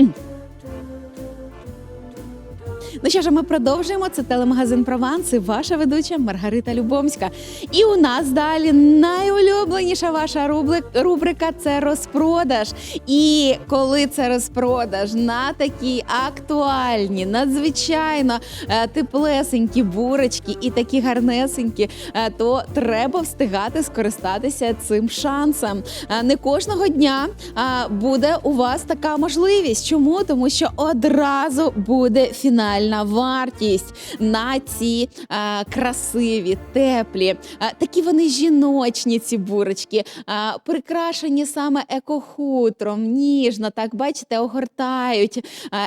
ん? Ну що ж, ми продовжуємо. Це телемагазин Прованс і ваша ведуча Маргарита Любомська. І у нас далі найулюбленіша ваша рубрика це розпродаж. І коли це розпродаж на такі актуальні, надзвичайно е, теплесенькі бурочки і такі гарнесенькі, е, то треба встигати скористатися цим шансом. Е, Не кожного дня буде у вас така можливість. Чому? Тому що одразу буде фінальна вартість на ці а, красиві, теплі, а, такі вони жіночні, ці бурочки, а, прикрашені саме екохутром, ніжно, так бачите, огортають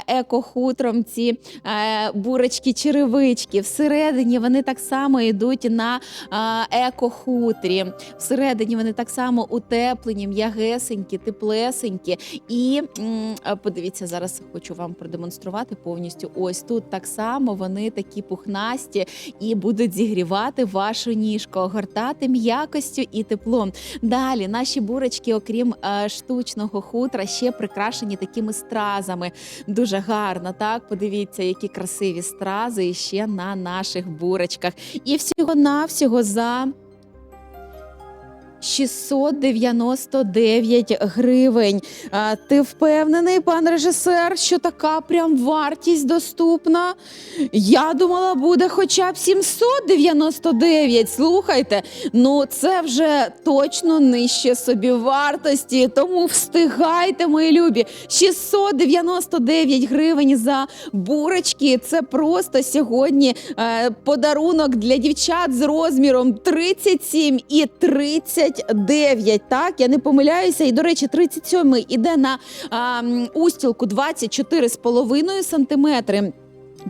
екохутром ці а, бурочки-черевички. Всередині вони так само йдуть на а, екохутрі. Всередині вони так само утеплені, м'ягесенькі, теплесенькі. І м, подивіться, зараз хочу вам продемонструвати повністю. Ось тут так само вони такі пухнасті і будуть зігрівати вашу ніжку, огортати м'якостю і теплом. Далі наші бурочки, окрім е, штучного хутра, ще прикрашені такими стразами. Дуже гарно, так подивіться, які красиві стрази ще на наших бурочках. І всього навсього за. 699 гривень. Ти впевнений, пан режисер, що така прям вартість доступна? Я думала, буде хоча б 799. Слухайте, ну це вже точно нижче собі вартості. Тому встигайте, мої любі. 699 гривень за бурочки. Це просто сьогодні е, подарунок для дівчат з розміром 37 і 39. Так, я не помиляюся. І, до речі, 37 іде на а, устілку 24,5 сантиметри.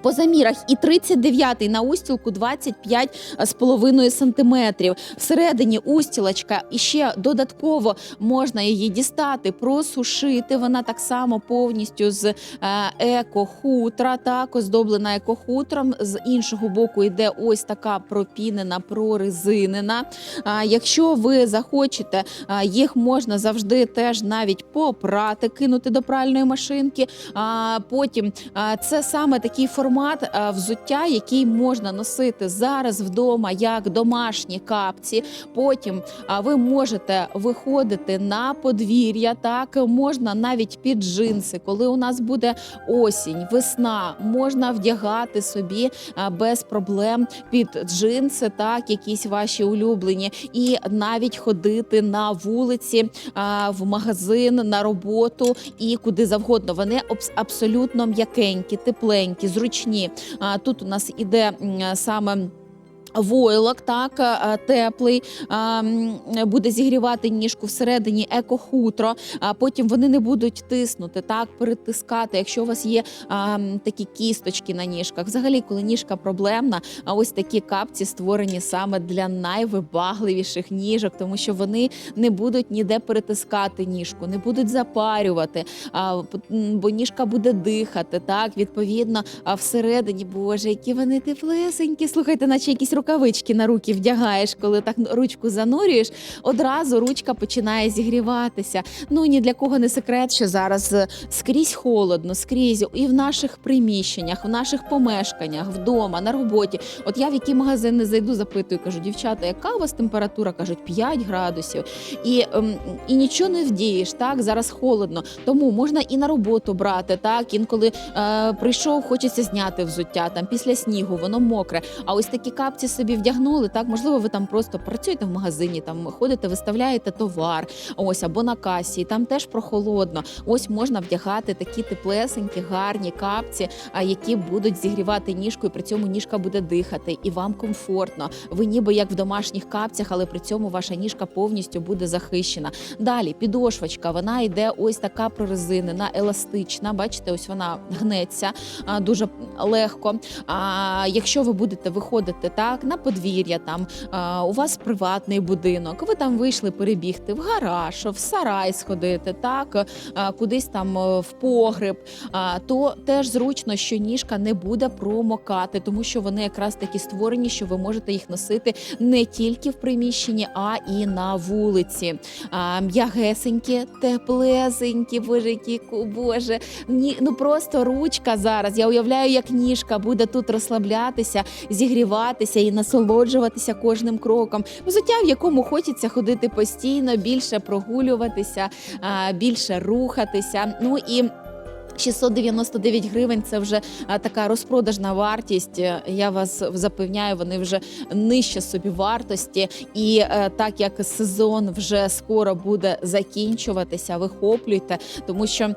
По замірах і 39-й на устілку 25,5 сантиметрів. Всередині устілочка і ще додатково можна її дістати, просушити. Вона так само повністю з е, екохутра, так оздоблена екохутром. З іншого боку йде ось така пропінена, прорезинена. Якщо ви захочете, їх можна завжди теж навіть попрати, кинути до пральної машинки. Потім це саме такий формат а, взуття, який можна носити зараз вдома як домашні капці. Потім ви можете виходити на подвір'я. Так можна навіть під джинси, коли у нас буде осінь, весна, можна вдягати собі без проблем під джинси, так якісь ваші улюблені, і навіть ходити на вулиці, в магазин, на роботу і куди завгодно. Вони абс- абсолютно м'якенькі, тепленькі, зручні. А, Тут у нас іде саме. Войлок, так е, теплий, буде зігрівати ніжку всередині екохутро. А потім вони не будуть тиснути, так перетискати. Якщо у вас є такі кісточки на ніжках, взагалі, коли ніжка проблемна, а ось такі капці створені саме для найвибагливіших ніжок, тому що вони не будуть ніде перетискати ніжку, не будуть запарювати, а, бо ніжка буде дихати. Так, відповідно, а всередині, боже, які вони теплесенькі. Слухайте, наче якісь рукавички на руки вдягаєш, коли так ручку занурюєш, одразу ручка починає зігріватися. Ну ні для кого не секрет, що зараз е, скрізь холодно, скрізь і в наших приміщеннях, в наших помешканнях, вдома, на роботі. От я в який магазин не зайду, запитую, кажу, дівчата, яка у вас температура? кажуть 5 градусів. І, ем, і нічого не вдієш. Так зараз холодно, тому можна і на роботу брати. Так інколи е, прийшов, хочеться зняти взуття там після снігу, воно мокре. А ось такі капці собі вдягнули. Так, можливо, ви там просто працюєте в магазині, там ходите, виставляєте товар, ось або на касі, там теж прохолодно. Ось можна вдягати такі теплесенькі, гарні капці, які будуть зігрівати ніжку, і при цьому ніжка буде дихати, і вам комфортно. Ви ніби як в домашніх капцях, але при цьому ваша ніжка повністю буде захищена. Далі підошвочка, вона йде ось така прорезинена, еластична. Бачите, ось вона гнеться дуже легко. А якщо ви будете виходити так на подвір'я, там а, у вас приватний будинок, ви там вийшли перебігти в гараж, в сарай сходити, так а, кудись там е, в погреб, а, то теж зручно, що ніжка не буде промокати, тому що вони якраз такі створені, що ви можете їх носити не тільки в приміщенні, а і на вулиці. А, м'ягесенькі, теплезенькі, боже, які боже. Ні, ну просто ручка зараз. Я уявляю, як ніжка буде тут розслаблятися, зігріватися і насолоджуватися кожним кроком. Взуття, в якому хочеться ходити постійно, більше прогулюватися, більше рухатися. Ну і 699 гривень це вже така розпродажна вартість. Е, Я вас запевняю, вони вже нижче собі вартості. І е, так як сезон вже скоро буде закінчуватися, вихоплюйте, тому що,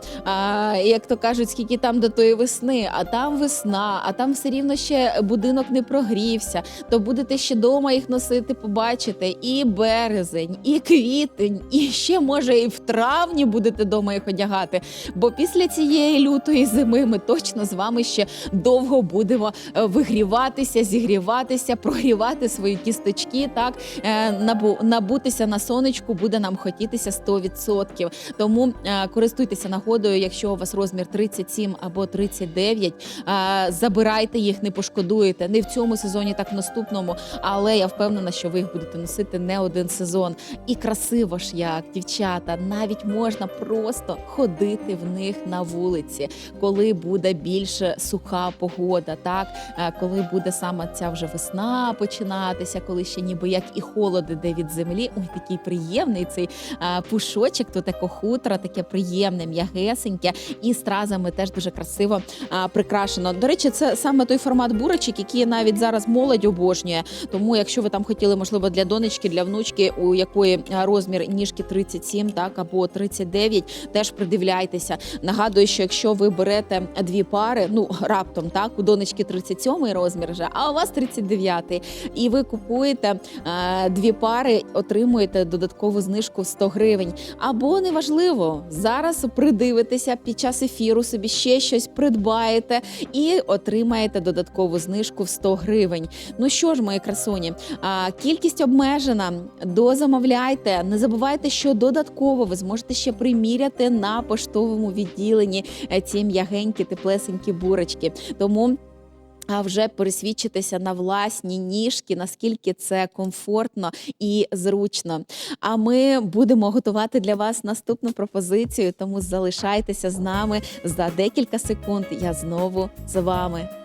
як то кажуть, скільки там до тої весни, а там весна, а там все рівно ще будинок не прогрівся. То будете ще дома їх носити, побачите і березень, і квітень, і ще може і в травні будете дома їх одягати. Бо після цієї лютої зими ми точно з вами ще довго будемо е, вигріватися, зігріватися, прогрівати свої кісточки. Так Е, набутися на сонечку буде нам хотітися 100%. Тому е, користуйтеся нагодою, якщо у вас розмір 37 або 39, е, забирайте їх, не пошкодуєте. Не в цьому сезоні, так в наступному. Але я впевнена, що ви їх будете носити не один сезон. І красиво ж як, дівчата, навіть можна просто ходити в них на вулиці, коли буде більш суха погода, так Е, коли буде саме ця вже весна починатися, коли ще ніби як і холод іде від землі. Ой, такий приємний цей е, пушочок, то таке хутро, таке приємне, м'ягесеньке, і стразами теж дуже красиво е, прикрашено. До речі, це саме той формат бурочок, який навіть зараз молодь обожнює. Тому, якщо ви там хотіли, можливо, для донечки, для внучки, у якої розмір ніжки 37, так або 39, теж придивляйтеся. Нагадую, що якщо ви берете дві пари, ну раптом так, у донечки 37 розмір вже, а у вас 39, і ви купуєте е, дві пари, отримуєте додаткову знижку в 100 гривень. Або неважливо, зараз придивитеся під час ефіру, собі ще щось придбаєте і отримаєте додаткову знижку в 100 гривень. Ну що ж, мої красуні, а, кількість обмежена. Дозамовляйте. Не забувайте, що додатково ви зможете ще приміряти на поштовому відділенні е, ці м'ягенькі, теплесенькі бурочки. Тому. А вже пересвідчитися на власні ніжки, наскільки це комфортно і зручно. А ми будемо готувати для вас наступну пропозицію, тому залишайтеся з нами за декілька секунд. Я знову з вами.